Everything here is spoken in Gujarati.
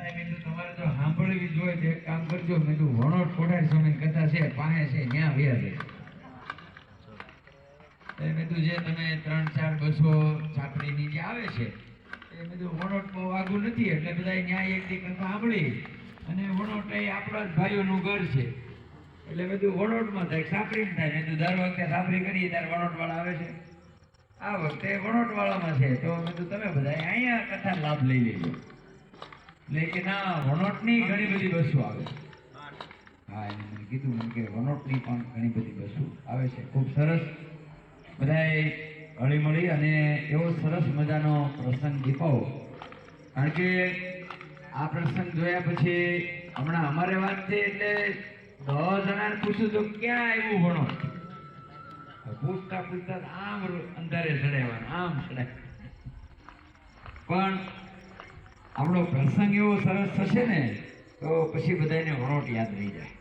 તો તમારે જો સાંભળવી જ હોય તો એક કામ કરજો. મેં તું વણોટ કોઠારી સ્વામી કથા છે પાસે છે ત્યાં વ્યા છે. એ મેં તું જે તમે ત્રણ ચાર બસો છાપડીની જે આવે છે, એ મેં વણોટ બહુ આગું નથી, એટલે બધા ન્યાય એક દી સાંભળી. અને વણોટ એ આપણા જ ભાઈઓનું ઘર છે. એટલે મેં વણોટમાં થાય સાપડીમાં થાય. મેં તું દર વખતે સાપડી કરીએ, ત્યારે વણોટવાળા આવે છે. આ વખતે વણોટવાળામાં છે, તો મેં તમે બધા અહીંયા કથા લાભ લઈ લેજો. એટલે કે ના વણોટની ઘણી બધી બસો આવે. હા, એને મને કીધું કે વનોટની પણ ઘણી બધી બસો આવે છે. ખૂબ સરસ. બધાએ હળી મળી અને એવો સરસ મજાનો પ્રસંગ દીપાવો. કારણ કે આ પ્રસંગ જોયા પછી હમણાં અમારે વાત છે એટલે દસ જણાને પૂછ્યું તો ક્યાં આવ્યું ભણો પૂછતા પૂછતા આમ અંધારે ચડાવવાનું આમ ચડાવ પણ આપણો પ્રસંગ એવો સરસ થશે ને તો પછી બધાને વણોટ યાદ રહી જાય.